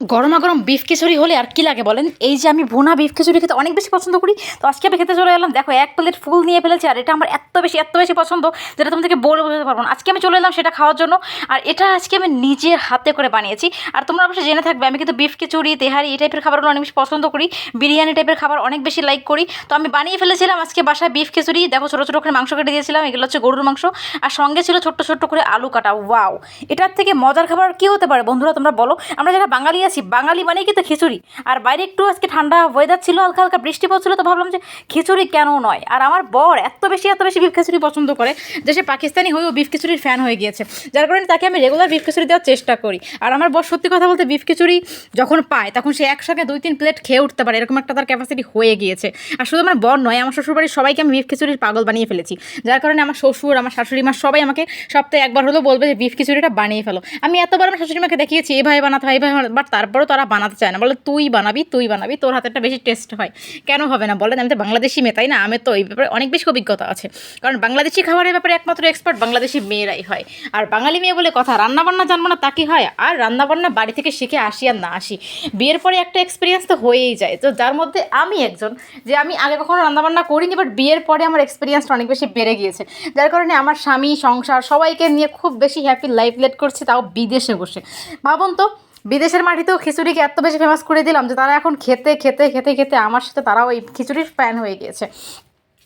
গরমা গরম বিফ খিচুড়ি হলে আর কি লাগে বলেন? এই যে আমি ভুনা বিফ খিচুড়ি খেতে অনেক বেশি পছন্দ করি, তো আজকে আমি খেতে চলে গেলাম দেখো, এক প্লেট ফুল নিয়ে ফেলেছি আর এটা আমার এত বেশি, এত বেশি পছন্দ যেটা তোমাদেরকে বলে বোঝাতে পারব না। আজকে আমি চলে এলাম সেটা খাওয়ার জন্য, আর এটা আজকে আমি নিজের হাতে করে বানিয়েছি। আর তোমরা অবশ্যই জেনে থাকবে, আমি কিন্তু বিফ খিচুড়ি, তেহারি এই টাইপের খাবারগুলো অনেক বেশি পছন্দ করি। বিরিয়ানি টাইপের খাবার অনেক বেশি লাইক করি। তো আমি বানিয়ে ফেলেছিলাম আজকে বাসায় বিফ খিচুড়ি। দেখো ছোটো ছোটো করে মাংস কেটে দিয়েছিলাম, এগুলো হচ্ছে গরুর মাংস। আর সঙ্গে ছিল ছোট্ট ছোট্ট করে আলু কাটা। ওয়াও এটার থেকে মজার খাবার কি হতে পারে বন্ধুরা তোমরা বলো? আমরা যারা বাঙালি আছি, বাঙালি মানে কিন্তু খিচুড়ি। আর বাইরে একটু আজকে ঠান্ডা ওয়েদার ছিল, হালকা হালকা বৃষ্টি পড়ছিল, তো ভাবলাম যে খিচুড়ি কেন নয়? আর আমার বর এত বেশি এত বেশি বিফ খিচুড়ি পছন্দ করে যে সে পাকিস্তানি হয়েও বিফ খিচুড়ির ফ্যান হয়ে গিয়েছে। যার কারণে তাকে আমি রেগুলার বিফ খিচুড়ি দেওয়ার চেষ্টা করি। আর আমার বর সত্যি কথা বলতে বিফ খিচুড়ি যখন পায়, তখন সে একসঙ্গে দুই তিন প্লেট খেয়ে উঠতে পারে, এরকম একটা তার ক্যাপাসিটি হয়ে গিয়েছে। আর শুধু আমার বর নয়, আমার শ্বশুরবাড়ির সবাইকে আমি বিফ খিচুড়ির পাগল বানিয়ে ফেলেছি। যার কারণে আমার শ্বশুর, আমার শাশুড়ি মা সবাই আমাকে সপ্তাহে একবার হলেও বলবে যে, বিফ খিচুড়িটা বানিয়ে ফেলো। আমি এতবার আমার শাশুড়ি মাকে দেখিয়েছি এইভাবে বানাতে হয় এইভাবে বাট তারপরেও তারা বানাতে চায় না। বলে, তুই বানাবি তুই বানাবি, তোর হাতেরটা বেশি টেস্ট হয়। কেন হবে না? বলেন, আমি তো বাংলাদেশি তাই না? আমি তো এই ব্যাপারে অনেক বেশি অভিজ্ঞতা আছে। কারণ বাংলাদেশি খাবারের ব্যাপারে একমাত্র এক্সপার্ট বাংলাদেশি মেয়েরাই হয়। আর বাঙালি মেয়ে বলে কথা রান্নাবান্না জানব না, তা কি হয়? আর রান্নাবান্না বাড়ি থেকে শিখে আসি আর না আসি, বিয়ের পরে একটা এক্সপিরিয়েন্স তো হয়েই যায়। তো যার মধ্যে আমি একজন, যে আমি আগে কখনো রান্নাবান্না করিনি বাট বিয়ের পরে আমার এক্সপিরিয়েন্সটা অনেক বেশি বেড়ে গিয়েছে। যার কারণে আমার স্বামী, সংসার সবাইকে নিয়ে খুব বেশি হ্যাপি লাইফ লিড করছে, তাও বিদেশে বসে। ভাবুন তো বিদেশের মাটিতেও খিচুড়িকে এত বেশি ফেমাস করে দিলাম যে তারা এখন খেতে খেতে খেতে খেতে আমার সাথে তারাও এই খিচুড়ির ফ্যান হয়ে গিয়েছে।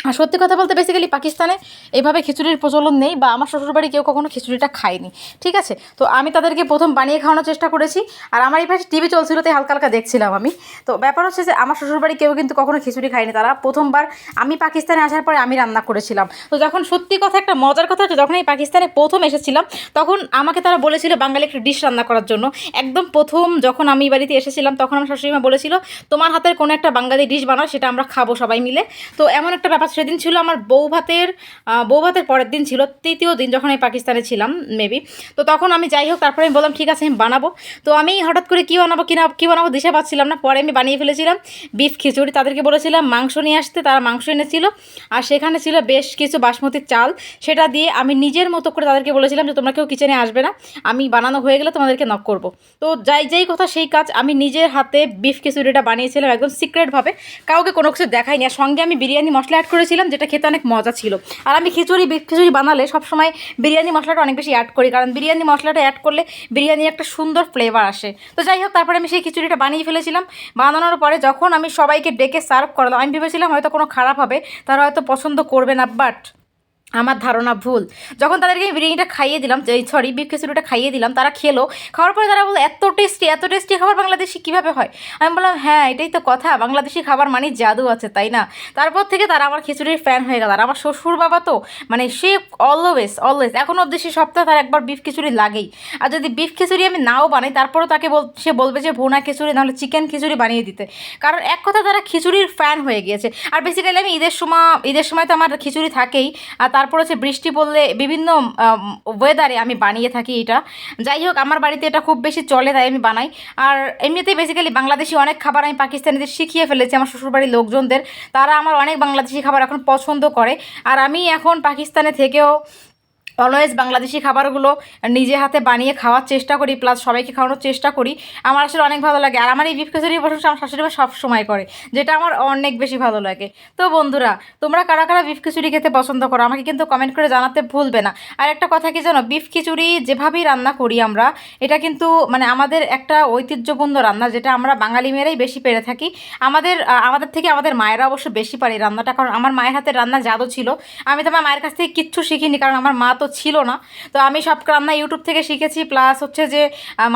আর সত্যি কথা বলতে বেসিক্যালি পাকিস্তানে এইভাবে খিচুড়ির প্রচলন নেই বা আমার শ্বশুরবাড়ি কেউ কখনো খিচুড়িটা খায়নি, ঠিক আছে? তো আমি তাদেরকে প্রথম বানিয়ে খাওয়ানোর চেষ্টা করেছি আর আমার এই পাশে টিভি চলছিল, তাই হালকা হালকা দেখছিলাম আমি। তো ব্যাপার হচ্ছে যে আমার শ্বশুরবাড়ি কেউ কিন্তু কখনো খিচুড়ি খায়নি, তারা প্রথমবার আমি পাকিস্তানে আসার পরে আমি রান্না করেছিলাম। তো যখন সত্যি কথা একটা মজার কথা হচ্ছে, যখন আমি পাকিস্তানে প্রথম এসেছিলাম, তখন আমাকে তারা বলেছিল বাঙালি একটা ডিশ রান্না করার জন্য। একদম প্রথম যখন আমি বাড়িতে এসেছিলাম, তখন আমার শাশুড়িমা বলেছিল, তোমার হাতের কোনো একটা বাঙালি ডিশ বানাও, সেটা আমরা খাব সবাই মিলে। তো এমন একটা ব্যাপার সেদিন ছিল আমার বউ ভাতের বউ ভাতের পরের দিন ছিল, তৃতীয় দিন যখন আমি পাকিস্তানে ছিলাম মেবি তো তখন আমি যাই হোক, তারপরে আমি বললাম, ঠিক আছে, আমি বানাবো। তো আমি হঠাৎ করে কী বানাবো কিনা কী বানাবো দিশা পাচ্ছিলাম না। পরে আমি বানিয়ে ফেলেছিলাম বিফ খিচুড়ি। তাদেরকে বলেছিলাম, মাংস নিয়ে আসতে। তারা মাংস এনেছিল। আর সেখানে ছিল বেশ কিছু বাসমতির চাল। সেটা দিয়ে আমি নিজের মতো করে তাদেরকে বলেছিলাম যে, তোমরা কেউ কিচেনে আসবে না। আমি বানানো হয়ে গেলে তোমাদেরকে নক করব। তো যাই যাই কথা সেই কাজ আমি নিজের হাতে বিফ খিচুড়িটা বানিয়েছিলাম একদম সিক্রেটভাবে কাউকে কোনো কিছু দেখাইনি। আর সঙ্গে আমি বিরিয়ানি মশলা অ্যাড করেছিলাম, যেটা খেতে অনেক মজা ছিল। আর আমি খিচুড়ি খিচুড়ি বানালে সবসময় বিরিয়ানি মশলাটা অনেক বেশি অ্যাড করি, কারণ বিরিয়ানি মশলাটা অ্যাড করলে বিরিয়ানির একটা সুন্দর ফ্লেভার আসে। তো যাই হোক, তারপরে আমি সেই খিচুড়িটা বানিয়ে ফেলেছিলাম। বানানোর পরে যখন আমি সবাইকে ডেকে সার্ভ করালাম, আমি ভেবেছিলাম হয়তো কোনো খারাপ হবে, তারা হয়তো পছন্দ করবে না বাট আমার ধারণা ভুল। যখন তাদেরকে আমি বিরিয়ানিটা খাইয়ে দিলাম, যে সরি বিফ খিচুড়িটা খাইয়ে দিলাম, তারা খেলো। খাওয়ার পরে তারা বলল, এত টেস্টি এত টেস্টি খাবার বাংলাদেশি কীভাবে হয়? আমি বললাম হ্যাঁ এটাই তো কথা। বাংলাদেশি খাবার মানে জাদু আছে, তাই না? তারপর থেকে তারা আমার খিচুড়ির ফ্যান হয়ে গেল। আর আমার শ্বশুর বাবা তো মানে সে অলওয়েজ অলওয়েজ এখন অবধি সে সপ্তাহে তার একবার বিফ খিচুড়ি লাগেই। আর যদি বিফ খিচুড়ি আমি নাও বানাই, তারপরও তাকে বল, সে বলবে যে, ভুনা খিচুড়ি, নাহলে চিকেন খিচুড়ি বানিয়ে দিতে। কারণ এক কথা, তারা খিচুড়ির ফ্যান হয়ে গিয়েছে। আর বেসিক্যালি আমি ঈদের সময় ঈদের সময় তো আমার খিচুড়ি থাকেই, আর তারপর হচ্ছে বৃষ্টি পড়লে বিভিন্ন ওয়েদারে আমি বানিয়ে থাকি এটা। যাই হোক, আমার বাড়িতে এটা খুব বেশি চলে, তাই আমি বানাই। আর এমনিতেই বেসিক্যালি বাংলাদেশি অনেক খাবার আমি পাকিস্তানিদের শিখিয়ে ফেলেছি, আমার শ্বশুরবাড়ির লোকজনদের। তারা আমার অনেক বাংলাদেশি খাবার এখন পছন্দ করে। আর আমি এখন পাকিস্তানে থেকেও অলওয়েজ বাংলাদেশি খাবারগুলো নিজে হাতে বানিয়ে খাওয়ার চেষ্টা করি প্লাস সবাইকে খাওয়ানোর চেষ্টা করি। আমার আসলে অনেক ভালো লাগে। আর আমার এই বিফ খিচুড়ি প্রশংসা আমার শাশুড়ি সব সময় করে, যেটা আমার অনেক বেশি ভালো লাগে। তো বন্ধুরা, তোমরা কারা কারা বিফ খিচুড়ি খেতে পছন্দ করো? আমাকে কিন্তু কমেন্ট করে জানাতে ভুলবে না। আর একটা কথা কি জানো? বিফ খিচুড়ি যেভাবেই রান্না করি আমরা, এটা কিন্তু মানে আমাদের একটা ঐতিহ্যপূর্ণ রান্না, যেটা আমরা বাঙালি মেয়েরাই বেশি পেরে থাকি। আমাদের আমাদের থেকে আমাদের মায়েরা অবশ্য বেশি পারে রান্নাটা, কারণ আমার মায়ের হাতের রান্না জাদু ছিল। আমি তো আমার মায়ের কাছ থেকে কিচ্ছু শিখিনি, কারণ আমার মা তো ছিল না। তো আমি সব রান্না ইউটিউব থেকে শিখেছি, প্লাস হচ্ছে যে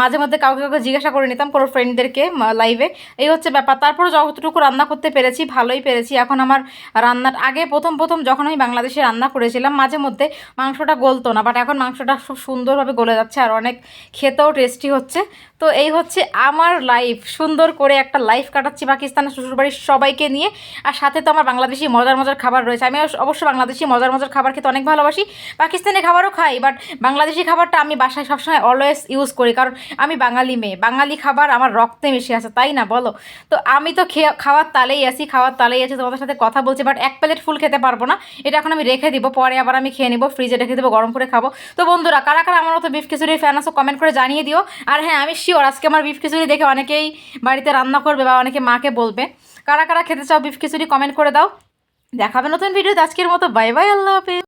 মাঝে মধ্যে কাউকে কাউকে জিজ্ঞাসা করে নিতাম কোনো ফ্রেন্ডদেরকে লাইভে এই হচ্ছে ব্যাপার। তারপরে যতটুকু রান্না করতে পেরেছি, ভালোই পেরেছি। এখন আমার রান্নার আগে প্রথম প্রথম যখন আমি বাংলাদেশে রান্না করেছিলাম, মাঝে মধ্যে মাংসটা গলতো না বাট এখন মাংসটা খুব সুন্দরভাবে গলে যাচ্ছে আর অনেক খেতেও টেস্টি হচ্ছে। তো এই হচ্ছে আমার লাইফ সুন্দর করে একটা লাইফ কাটাচ্ছি পাকিস্তানের শ্বশুরবাড়ির সবাইকে নিয়ে। আর সাথে তো আমার বাংলাদেশি মজার মজার খাবার রয়েছে। আমি অবশ্য বাংলাদেশি মজার মজার খাবার খেতে অনেক ভালোবাসি। পাকিস্তানি খাবারও খাই বাট বাংলাদেশি খাবারটা আমি বাসায় সবসময় অলওয়েজ ইউজ করি। কারণ আমি বাঙালি মেয়ে, বাঙালি খাবার আমার রক্তে মিশে আছে, তাই না বলো? তো আমি তো খেয়ে, খাওয়ার তালেই আছি, খাওয়ার তালেই আছি, তোমাদের সাথে কথা বলছি বাট এক প্লেট ফুল খেতে পারব না। এটা এখন আমি রেখে দিব, পরে আবার আমি খেয়ে নিবো ফ্রিজে রেখে দেবো, গরম করে খাব। তো বন্ধুরা, কারা কারা আমার মতো বিফ খিচুড়ির ফ্যান আসো কমেন্ট করে জানিয়ে দিও। আর হ্যাঁ আমি শিওর আজকে আমার বিফ খিচুড়ি দেখে অনেকেই বাড়িতে রান্না করবে বা অনেকে মাকে বলবে। কারা কারা খেতে চাও বিফ খিচুড়ি কমেন্ট করে দাও। দেখাবে নতুন ভিডিও আজকের মতো বাই বাই আল্লাহ হাফিজ।